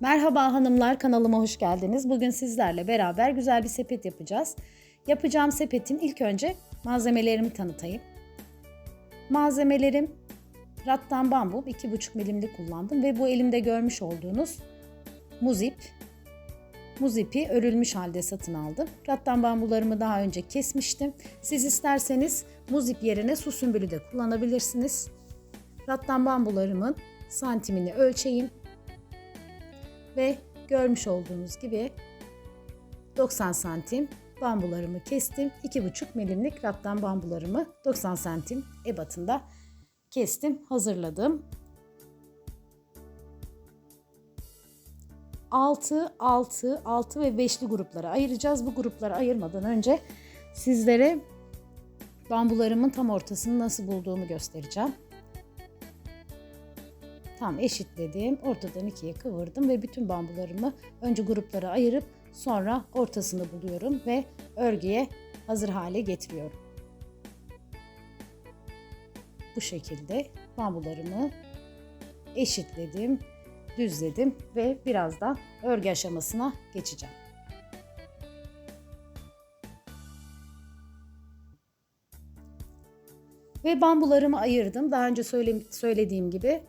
Merhaba hanımlar kanalıma hoş geldiniz. Bugün sizlerle beraber güzel bir sepet yapacağız. Yapacağım sepetin ilk önce malzemelerimi tanıtayım. Malzemelerim rattan bambu 2,5 milimlik kullandım ve bu elimde görmüş olduğunuz muzip. Muzipi örülmüş halde satın aldım. Rattan bambularımı daha önce kesmiştim. Siz isterseniz muzip yerine su sümbülü de kullanabilirsiniz. Rattan bambularımın santimini ölçeyim ve görmüş olduğunuz gibi 90 santim bambularımı kestim. 2,5 milimlik rattan bambularımı 90 santim ebatında kestim, hazırladım. 6, 6, 6 ve 5'li gruplara ayıracağız. Bu grupları ayırmadan önce sizlere bambularımın tam ortasını nasıl bulduğumu göstereceğim. Tam eşitledim. Ortadan ikiye kıvırdım ve bütün bambularımı önce gruplara ayırıp sonra ortasını buluyorum ve örgüye hazır hale getiriyorum. Bu şekilde bambularımı eşitledim, düzledim ve birazdan örgü aşamasına geçeceğim. Ve bambularımı ayırdım. Daha önce söylediğim gibi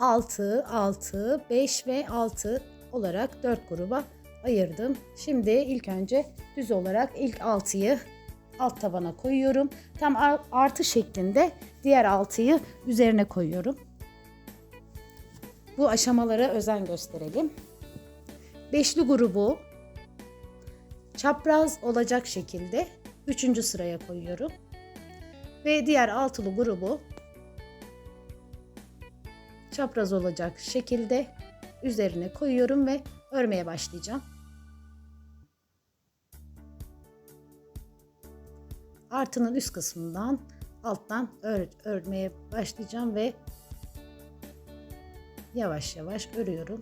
6, 6, 5 ve 6 olarak 4 gruba ayırdım. Şimdi ilk önce düz olarak ilk 6'yı alt tabana koyuyorum. Tam artı şeklinde diğer 6'yı üzerine koyuyorum. Bu aşamalara özen gösterelim. Beşli grubu çapraz olacak şekilde 3. sıraya koyuyorum. Ve diğer altılı grubu çapraz olacak şekilde üzerine koyuyorum ve örmeye başlayacağım. Artının üst kısmından alttan ör, örmeye başlayacağım ve yavaş yavaş örüyorum.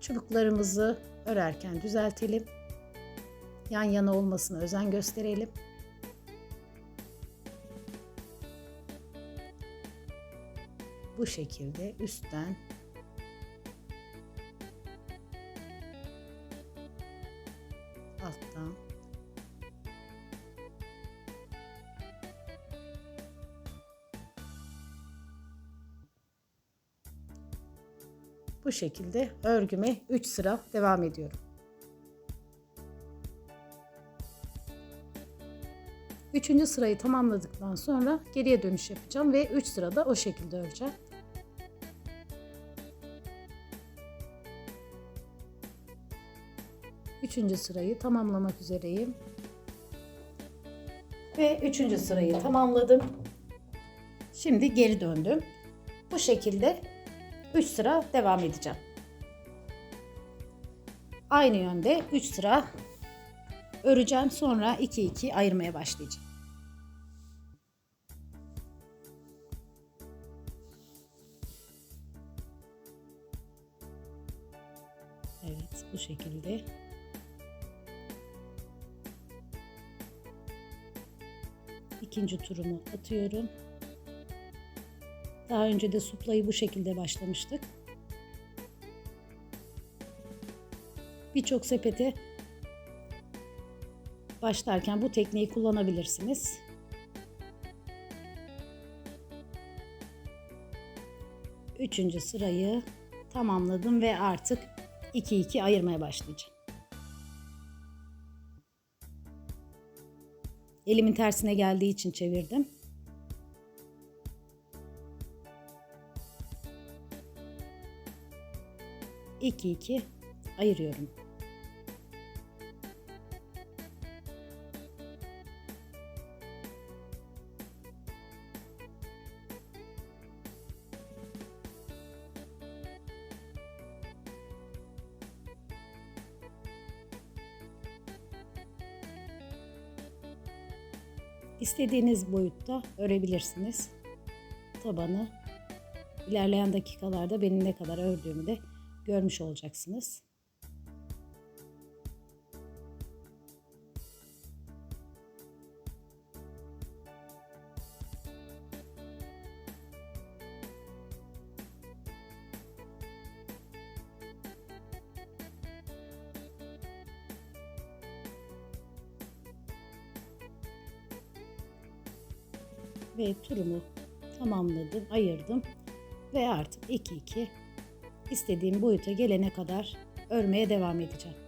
Çubuklarımızı örerken düzeltelim. Yan yana olmasına özen gösterelim. Bu şekilde üstten alttan bu şekilde örgüme 3 sıra devam ediyorum. Üçüncü sırayı tamamladıktan sonra geriye dönüş yapacağım ve 3 sırada o şekilde öreceğim. Üçüncü sırayı tamamlamak üzereyim. Ve üçüncü sırayı tamamladım. Şimdi geri döndüm. Bu şekilde 3 sıra devam edeceğim. Aynı yönde 3 sıra öreceğim. Sonra 2 2 ayırmaya başlayacağım. Evet bu şekilde. İkinci turumu atıyorum. Daha önce de suplayı bu şekilde başlamıştık. Birçok sepete başlarken bu tekniği kullanabilirsiniz. Üçüncü sırayı tamamladım ve artık 2-2 ayırmaya başlayacağım. Elimin tersine geldiği için çevirdim. İki iki ayırıyorum. İstediğiniz boyutta örebilirsiniz. Tabanı ilerleyen dakikalarda benim ne kadar ördüğümü de görmüş olacaksınız. Ve turumu tamamladım, ayırdım ve artık 2-2 istediğim boyuta gelene kadar örmeye devam edeceğim.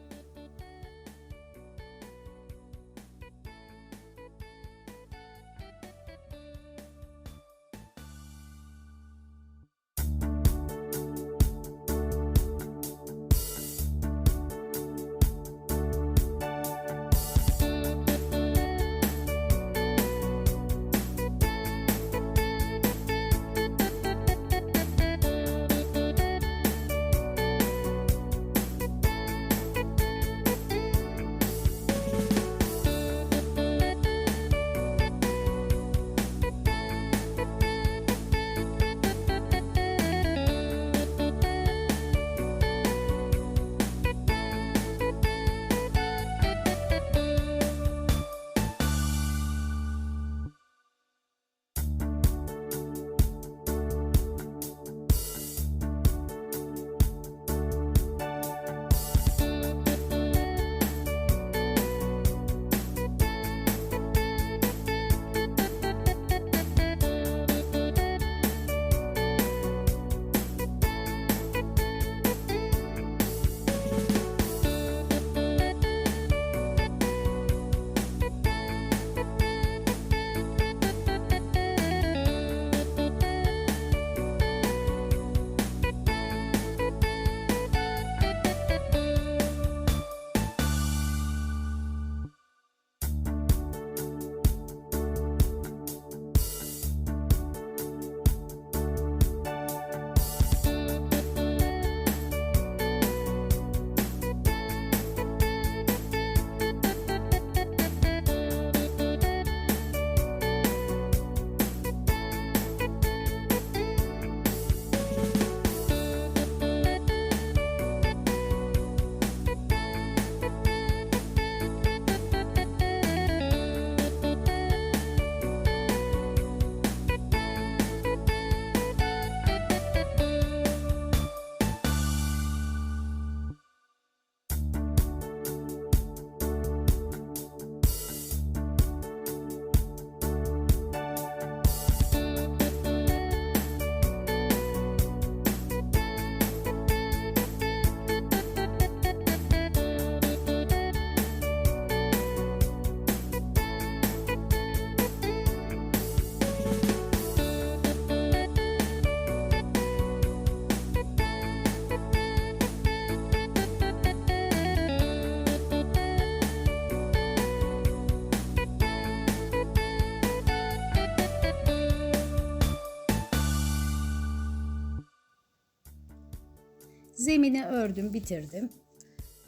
Zemini ördüm, bitirdim.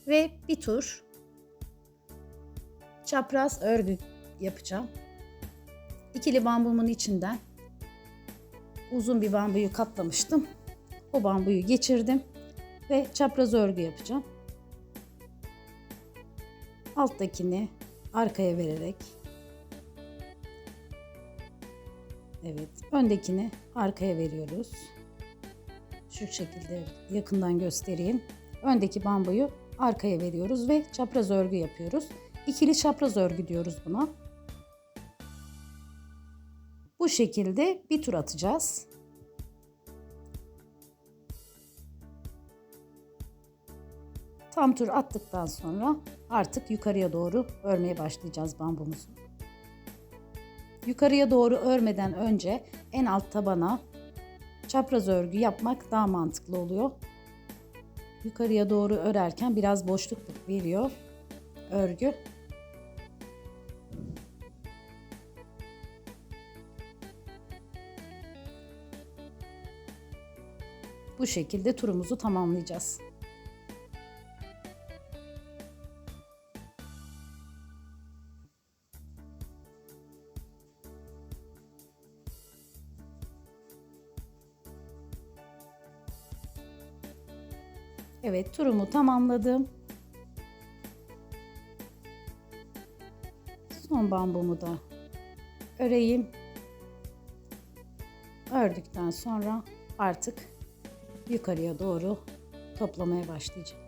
Ve bir tur çapraz örgü yapacağım. İkili bambumun içinden uzun bir bambuyu katlamıştım. O bambuyu geçirdim ve çapraz örgü yapacağım. Alttakini arkaya vererek Evet, öndekini arkaya veriyoruz. Şu şekilde yakından göstereyim. Öndeki bambuyu arkaya veriyoruz ve çapraz örgü yapıyoruz. İkili çapraz örgü diyoruz buna. Bu şekilde bir tur atacağız. Tam tur attıktan sonra artık yukarıya doğru örmeye başlayacağız bambumuzu. Yukarıya doğru örmeden önce en alt tabana çapraz örgü yapmak daha mantıklı oluyor. Yukarıya doğru örerken biraz boşluk veriyor örgü. Bu şekilde turumuzu tamamlayacağız. Evet turumu tamamladım. Son bambumu da öreyim. Ördükten sonra artık yukarıya doğru toplamaya başlayacağım.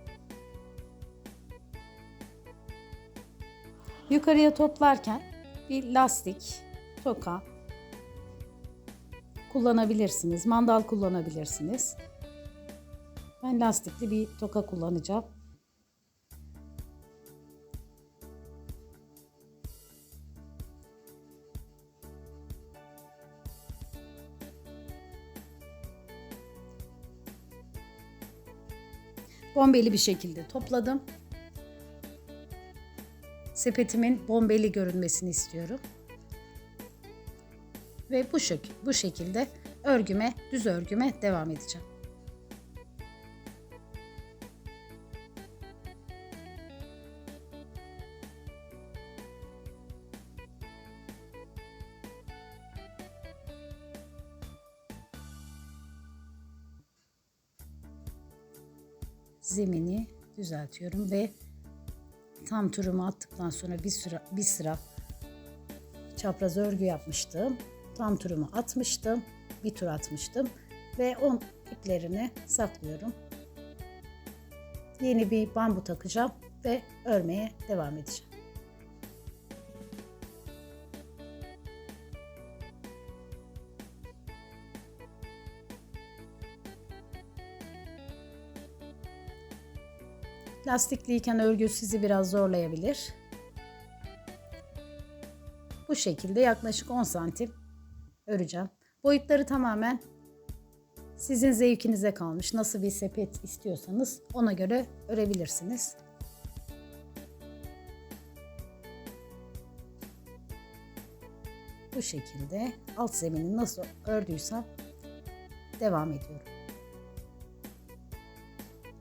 Yukarıya toplarken bir lastik, toka kullanabilirsiniz. Mandal kullanabilirsiniz. Ben lastikli bir toka kullanacağım. Bombeli bir şekilde topladım. Sepetimin bombeli görünmesini istiyorum. Ve bu, şek bu şekilde örgüme, düz örgüme devam edeceğim. Düzeltiyorum ve tam turumu attıktan sonra bir sıra bir sıra çapraz örgü yapmıştım. Tam turumu atmıştım. Bir tur atmıştım ve on iplerini saklıyorum. Yeni bir bambu takacağım ve örmeye devam edeceğim. Lastikliyken örgü sizi biraz zorlayabilir. Bu şekilde yaklaşık 10 santim öreceğim. Boyutları tamamen sizin zevkinize kalmış. Nasıl bir sepet istiyorsanız ona göre örebilirsiniz. Bu şekilde alt zemini nasıl ördüysem devam ediyorum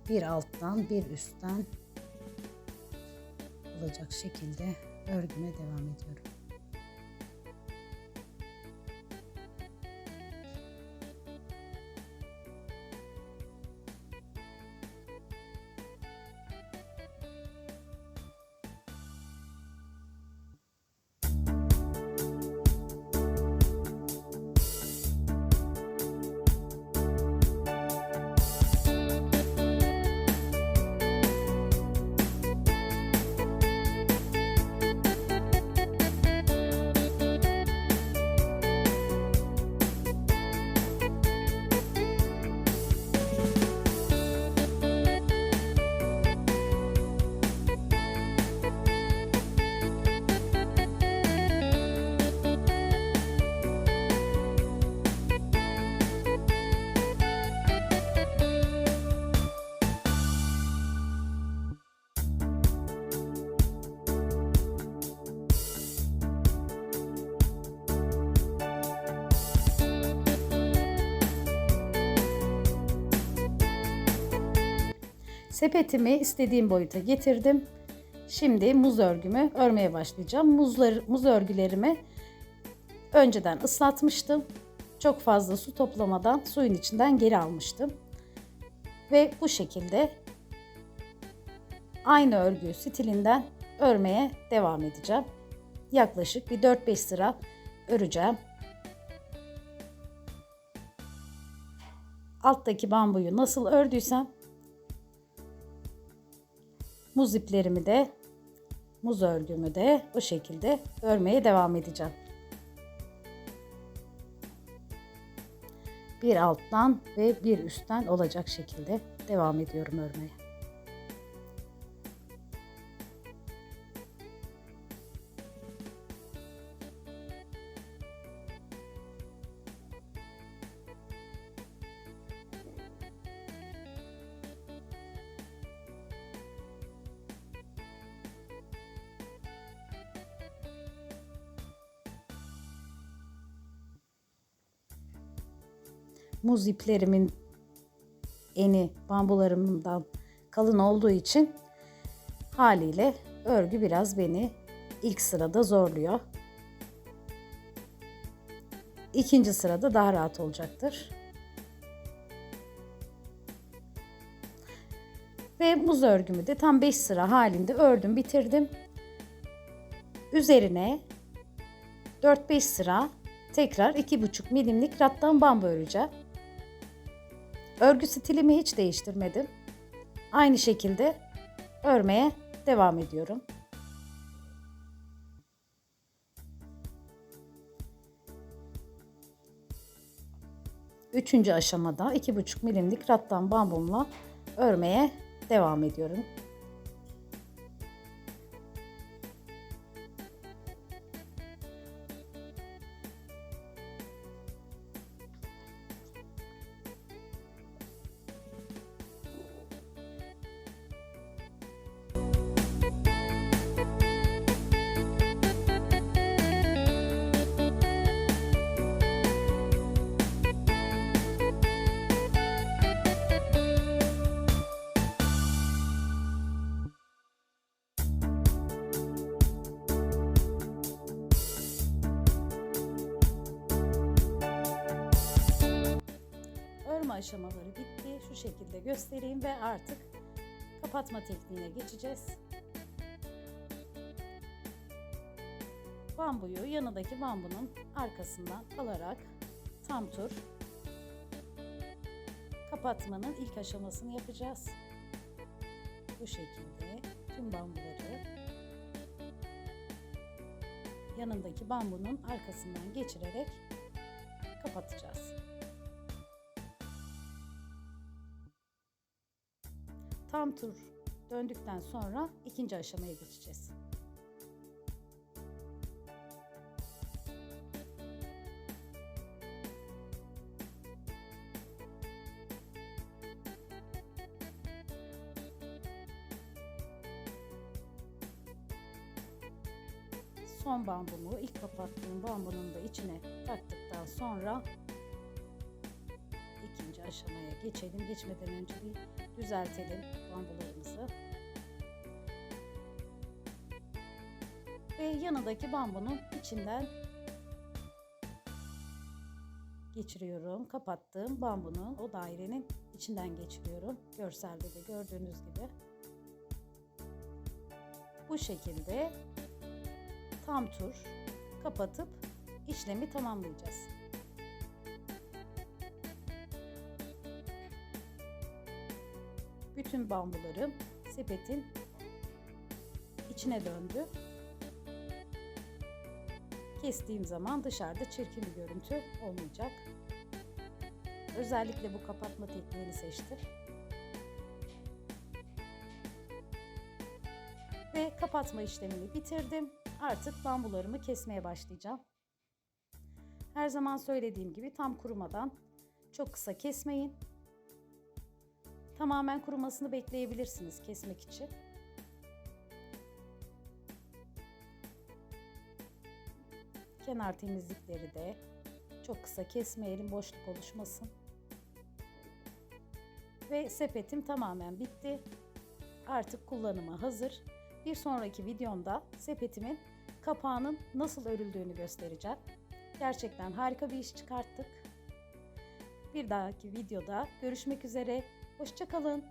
bir alttan bir üstten olacak şekilde örgüme devam ediyorum. Sepetimi istediğim boyuta getirdim. Şimdi muz örgümü örmeye başlayacağım. Muzlar, muz örgülerimi önceden ıslatmıştım. Çok fazla su toplamadan suyun içinden geri almıştım. Ve bu şekilde aynı örgü stilinden örmeye devam edeceğim. Yaklaşık bir 4-5 sıra öreceğim. Alttaki bambuyu nasıl ördüysem Muz iplerimi de muz örgümü de bu şekilde örmeye devam edeceğim. Bir alttan ve bir üstten olacak şekilde devam ediyorum örmeye. Muz iplerimin eni bambularımdan kalın olduğu için haliyle örgü biraz beni ilk sırada zorluyor. İkinci sırada daha rahat olacaktır. Ve muz örgümü de tam 5 sıra halinde ördüm, bitirdim. Üzerine 4-5 sıra tekrar 2,5 milimlik rattan bambu öreceğim. Örgü stilimi hiç değiştirmedim. Aynı şekilde örmeye devam ediyorum. Üçüncü aşamada 2,5 milimlik rattan bambumla örmeye devam ediyorum. Aşamaları bitti. Şu şekilde göstereyim ve artık kapatma tekniğine geçeceğiz. Bambuyu yanındaki bambunun arkasından alarak tam tur kapatmanın ilk aşamasını yapacağız. Bu şekilde tüm bambuları yanındaki bambunun arkasından geçirerek kapatacağız. Tur döndükten sonra ikinci aşamaya geçeceğiz. Son bambumu ilk kapattığım bambunun da içine taktıktan sonra ikinci aşamaya geçelim. Geçmeden önce bir düzeltelim bambularımızı. Ve yanındaki bambunun içinden geçiriyorum. Kapattığım bambunun o dairenin içinden geçiriyorum. Görselde de gördüğünüz gibi. Bu şekilde tam tur kapatıp işlemi tamamlayacağız. Bütün bambularım sepetin içine döndü. Kestiğim zaman dışarıda çirkin bir görüntü olmayacak. Özellikle bu kapatma tekniğini seçtim. Ve kapatma işlemini bitirdim. Artık bambularımı kesmeye başlayacağım. Her zaman söylediğim gibi tam kurumadan çok kısa kesmeyin. Tamamen kurumasını bekleyebilirsiniz kesmek için. Kenar temizlikleri de çok kısa kesmeyelim boşluk oluşmasın. Ve sepetim tamamen bitti. Artık kullanıma hazır. Bir sonraki videomda sepetimin kapağının nasıl örüldüğünü göstereceğim. Gerçekten harika bir iş çıkarttık. Bir dahaki videoda görüşmek üzere. Hoşçakalın.